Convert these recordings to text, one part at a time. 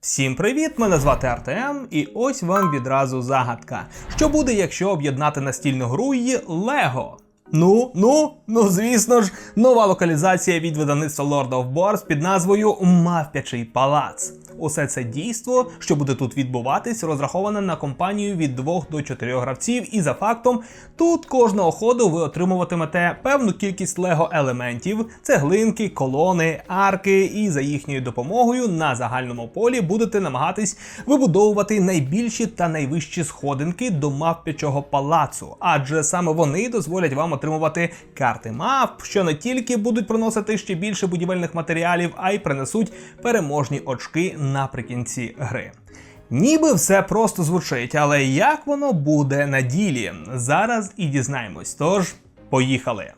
Всім привіт! Мене звати Артем, і ось вам відразу загадка. Що буде, якщо об'єднати настільну гру і Лего? Ну, ну, ну звісно ж, нова локалізація від видавництва Lord of Wars під назвою Мавпячий палац. Усе це дійство, що буде тут відбуватись, розраховане на компанію від 2 до 4 гравців, і за фактом, тут кожного ходу ви отримуватимете певну кількість лего елементів, цеглинки, колони, арки, і за їхньою допомогою на загальному полі будете намагатись вибудовувати найбільші та найвищі сходинки до мавпячого палацу, адже саме вони дозволять вам отримувати карти мавп, що не тільки будуть приносити ще більше будівельних матеріалів, а й принесуть переможні очки наприкінці гри. Ніби все просто звучить, але як воно буде на ділі? Зараз і дізнаємось. Тож, поїхали.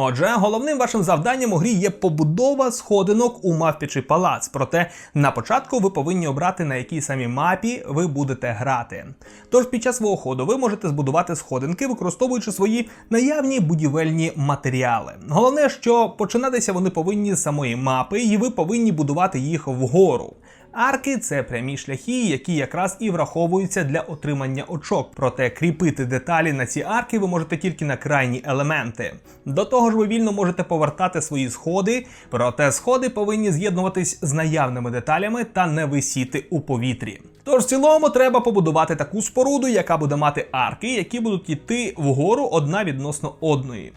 Отже, головним вашим завданням у грі є побудова сходинок у мавпічий палац. Проте на початку ви повинні обрати на якій самій мапі ви будете грати. Тож під час свого ходу ви можете збудувати сходинки, використовуючи свої наявні будівельні матеріали. Головне, що починатися вони повинні з самої мапи, і ви повинні будувати їх вгору. Арки це прямі шляхи, які якраз і враховуються для отримання очок. Проте кріпити деталі на ці арки ви можете тільки на крайні елементи. До того ж, ви вільно можете повертати свої сходи, проте сходи повинні з'єднуватись з наявними деталями та не висіти у повітрі. Тож в цілому треба побудувати таку споруду, яка буде мати арки, які будуть йти вгору одна відносно одної.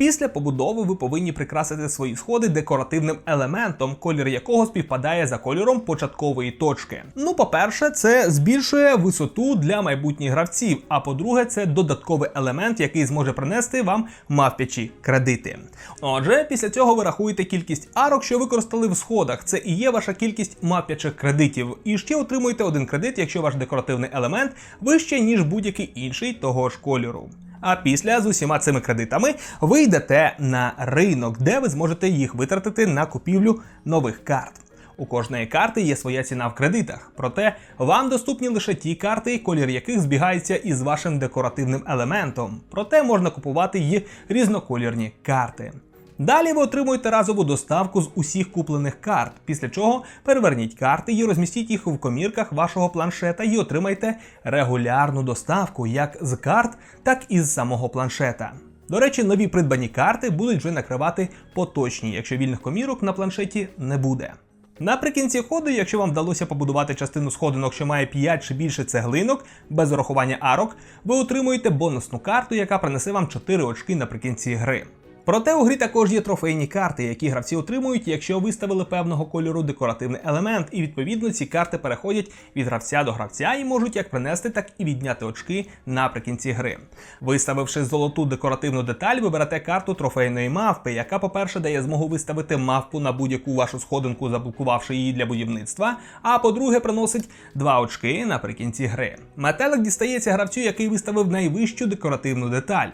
Після побудови ви повинні прикрасити свої сходи декоративним елементом, колір якого співпадає за кольором початкової точки. Ну, по-перше, це збільшує висоту для майбутніх гравців. А по-друге, це додатковий елемент, який зможе принести вам мавпячі кредити. Отже, після цього ви рахуєте кількість арок, що використали в сходах. Це і є ваша кількість мавпячих кредитів. І ще отримуєте один кредит, якщо ваш декоративний елемент вище ніж будь-який інший того ж кольору. А після з усіма цими кредитами ви йдете на ринок, де ви зможете їх витратити на купівлю нових карт. У кожної карти є своя ціна в кредитах, проте вам доступні лише ті карти, колір яких збігається із вашим декоративним елементом. Проте можна купувати їх різноколірні карти. Далі ви отримуєте разову доставку з усіх куплених карт, після чого переверніть карти і розмістіть їх в комірках вашого планшета і отримайте регулярну доставку як з карт, так і з самого планшета. До речі, нові придбані карти будуть вже накривати поточні, якщо вільних комірок на планшеті не буде. Наприкінці ходу, якщо вам вдалося побудувати частину сходинок, що має 5 чи більше цеглинок, без урахування арок, ви отримуєте бонусну карту, яка принесе вам 4 очки наприкінці гри. Проте у грі також є трофейні карти, які гравці отримують, якщо виставили певного кольору декоративний елемент, і відповідно ці карти переходять від гравця до гравця і можуть як принести, так і відняти очки наприкінці гри. Виставивши золоту декоративну деталь, ви берете карту трофейної мавпи, яка, по-перше, дає змогу виставити мавпу на будь-яку вашу сходинку, заблокувавши її для будівництва. А по-друге, приносить 2 очки наприкінці гри. Метелик дістається гравцю, який виставив найвищу декоративну деталь.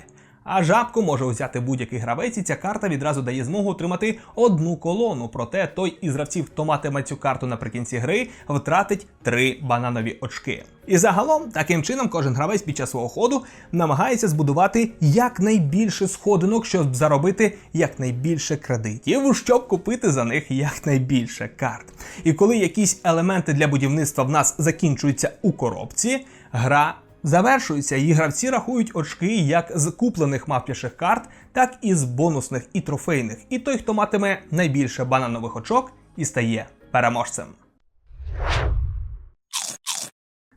А жабку може взяти будь-який гравець, і ця карта відразу дає змогу отримати одну колону. Проте той із гравців, хто матиме цю карту наприкінці гри, втратить три бананові очки. І загалом, таким чином, кожен гравець під час свого ходу намагається збудувати якнайбільше сходинок, щоб заробити якнайбільше кредитів, щоб купити за них якнайбільше карт. І коли якісь елементи для будівництва в нас закінчуються у коробці, гра завершується, і гравці рахують очки як з куплених мавп'яших карт, так і з бонусних і трофейних. І той, хто матиме найбільше бананових очок, і стає переможцем.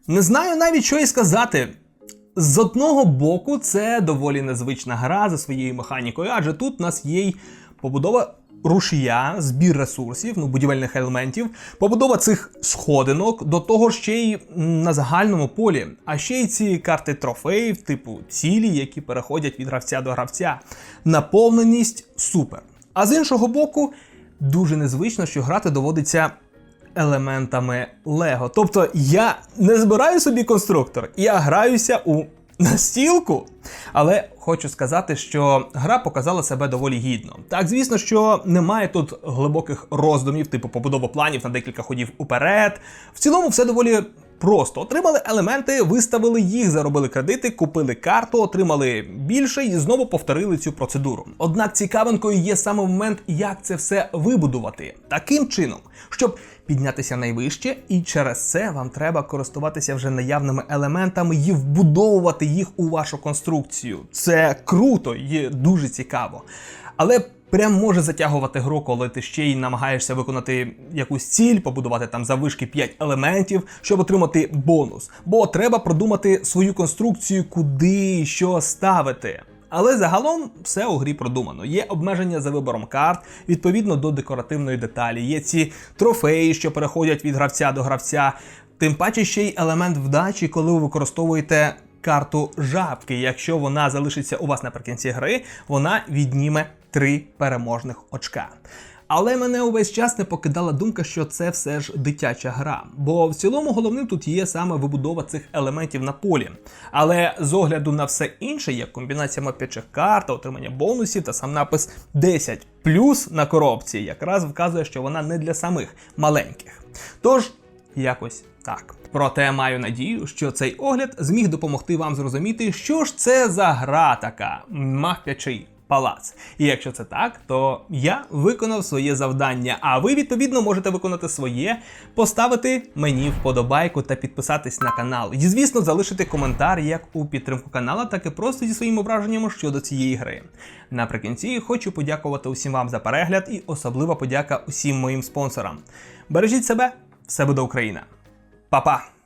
Не знаю навіть, що і сказати. З одного боку, це доволі незвична гра за своєю механікою, адже тут у нас є й побудова рушія, збір ресурсів, ну будівельних елементів, побудова цих сходинок, до того ще й на загальному полі. А ще й ці карти трофеїв, типу цілі, які переходять від гравця до гравця. Наповненість супер. А з іншого боку, дуже незвично, що грати доводиться. Елементами Лего. Тобто я не збираю собі конструктор, я граюся у настілку. Але хочу сказати, що гра показала себе доволі гідно. Так, звісно, що немає тут глибоких роздумів, типу побудови планів на декілька ходів уперед. В цілому, все доволі просто отримали елементи, виставили їх, заробили кредити, купили карту, отримали більше і знову повторили цю процедуру. Однак цікавинкою є саме момент, як це все вибудувати таким чином, щоб піднятися найвище, і через це вам треба користуватися вже наявними елементами і вбудовувати їх у вашу конструкцію. Це круто і дуже цікаво. Але прям може затягувати гру, коли ти ще й намагаєшся виконати якусь ціль, побудувати там завишки 5 елементів, щоб отримати бонус. Бо треба продумати свою конструкцію, куди і що ставити. Але загалом все у грі продумано. Є обмеження за вибором карт відповідно до декоративної деталі. Є ці трофеї, що переходять від гравця до гравця. Тим паче ще й елемент вдачі, коли ви використовуєте карту жабки. Якщо вона залишиться у вас наприкінці гри, вона відніме три переможних очка. Але мене увесь час не покидала думка, що це все ж дитяча гра. Бо в цілому головним тут є саме вибудова цих елементів на полі. Але з огляду на все інше, як комбінація мап'ячих карт, отримання бонусів та сам напис 10 плюс на коробці, якраз вказує, що вона не для самих маленьких. Тож, якось так. Проте маю надію, що цей огляд зміг допомогти вам зрозуміти, що ж це за гра така мавпячий палац. І якщо це так, то я виконав своє завдання. А ви відповідно можете виконати своє, поставити мені вподобайку та підписатись на канал. І звісно, залишити коментар як у підтримку канала, так і просто зі своїми враженнями щодо цієї гри. Наприкінці хочу подякувати усім вам за перегляд і особлива подяка усім моїм спонсорам. Бережіть себе, все буде Україна. Па-па!